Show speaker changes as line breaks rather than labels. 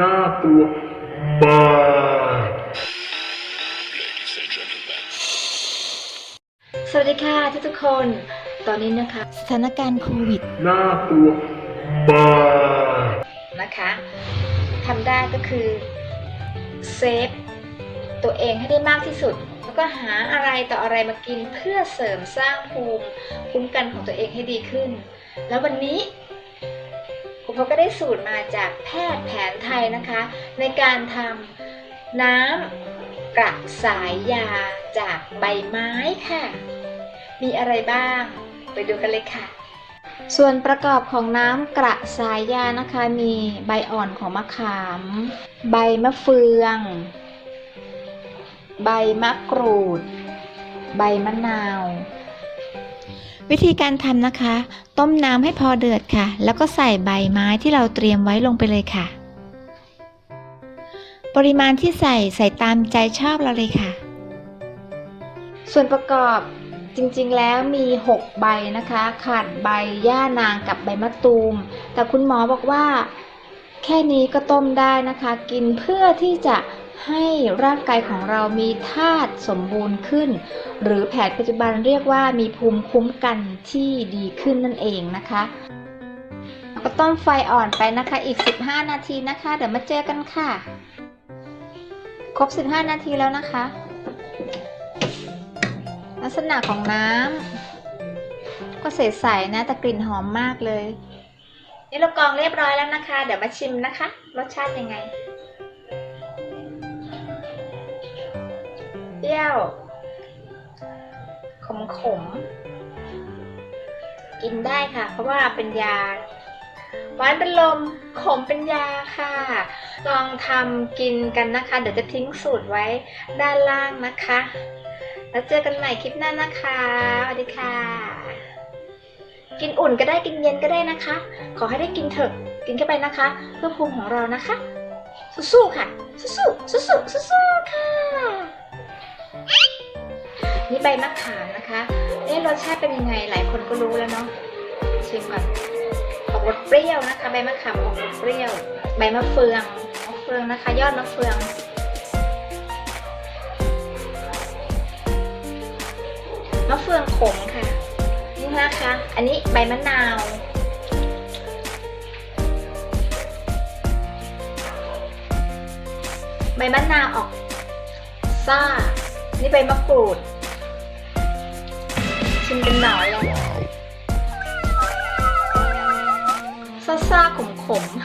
น่ากลัวมาก
สวัสดีค่ะทุกทุกๆคน ตอนนี้นะคะสถานการณ์โควิด
น่ากลัวมาก
นะคะทำได้ก็คือเซฟตัวเองให้ได้มากที่สุด แล้วก็หาอะไรต่ออะไรมากินเพื่อเสริมสร้างภูมิคุ้มกันของตัวเองให้ดีขึ้น แล้ววันนี้ คุณพ่อก็ได้สูตรมาจากแพทย์แผนไทยนะคะ ในการทำน้ำกระสายยาจากใบไม้ค่ะ มีอะไรบ้าง ไปดูกันเลยค่ะ ส่วนประกอบของน้ำกระสายยานะคะ มีใบอ่อนของมะขาม ใบมะเฟือง ใบมะกรูด ใบมะนาว วิธีการทำนะคะ ต้มน้ำให้พอเดือดค่ะ แล้วก็ใส่ใบไม้ที่เราเตรียมไว้ลงไปเลยค่ะ ปริมาณที่ใส่ใส่ตามใจชอบเราเลยค่ะ ส่วนประกอบจริงๆ แล้วมี 6 ใบนะคะ ขาดใบย่านางกับใบมะตูม แต่คุณหมอบอกว่า แค่นี้ก็ต้มได้นะคะ กินเพื่อที่จะ ให้ร่างกายของเรามีธาตุสมบูรณ์ขึ้น หรือแผนปัจจุบันเรียกว่ามีภูมิคุ้มกันที่ดีขึ้นนั่นเองนะคะแล้วก็ต้มไฟอ่อนไปนะคะอีก 15 นาทีนะคะ เดี๋ยวมาเจอกันค่ะ ครบ 15 นาทีแล้วนะคะ ลักษณะของน้ำก็ใสๆนะแต่กลิ่นหอมมากเลย นี่เรากรองเรียบร้อยแล้วนะคะ เดี๋ยวมาชิมนะคะ รสชาติยังไง รี้ยวขมขมๆกินได้ค่ะ เพราะว่าเป็นยาหวานเป็นลมขมเป็นยาค่ะ ลองทำกินกันนะคะ เดี๋ยวจะทิ้งสูตรไว้ด้านล่างนะคะ แล้วเจอกันใหม่คลิปหน้านะคะสวัสดีค่ะ กินอุ่นก็ได้กินเย็นก็ได้นะคะ ขอให้ได้กินเถอะกินเข้าไปนะคะ เพื่อภูมิของเรานะคะ สู้ๆค่ะ สู้ๆสู้ๆสู้ๆค่ะ นี่ใบมะขามนะคะเอ๊ะรสชาติเป็นยังไงหลายคนก็รู้แล้วเนาะชิมก่อนออกรสเปรี้ยวนะคะ ใบมะขามออกรสเปรี้ยว ใบมะเฟืองมะเฟืองนะคะ ยอดมะเฟืองมะเฟืองขมค่ะนี่นะคะ อันนี้ใบมะนาวใบมะนาวออกซ่า นี่ใบมะกรูด ชิมกันหน่อยเลยซ่าๆขมๆ